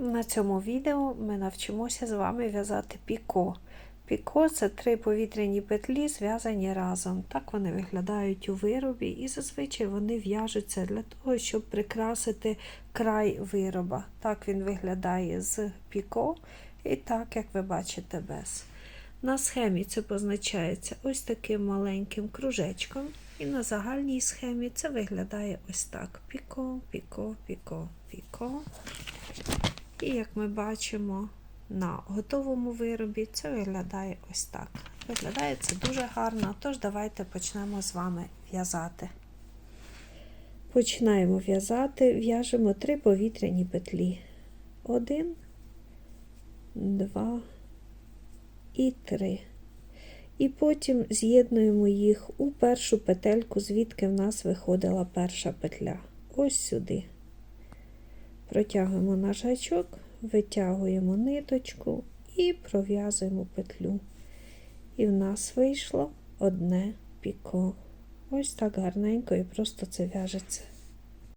На цьому відео ми навчимося з вами в'язати піко. Піко це три повітряні петлі, зв'язані разом. Так вони виглядають у виробі, і зазвичай вони в'яжуться для того, щоб прикрасити край вироба. Так він виглядає з піко, і так, як ви бачите, без. На схемі це позначається ось таким маленьким кружечком, і на загальній схемі це виглядає ось так: піко, піко, піко, піко. І як ми бачимо на готовому виробі, це виглядає ось так. Виглядає це дуже гарно, тож давайте почнемо з вами в'язати. Починаємо в'язати, в'яжемо три повітряні петлі. Один, два і три. І потім з'єднуємо їх у першу петельку, звідки в нас виходила перша петля. Ось сюди. Протягуємо наш гачок, витягуємо ниточку і пров'язуємо петлю. І в нас вийшло одне піко. Ось так гарненько і просто це в'яжеться.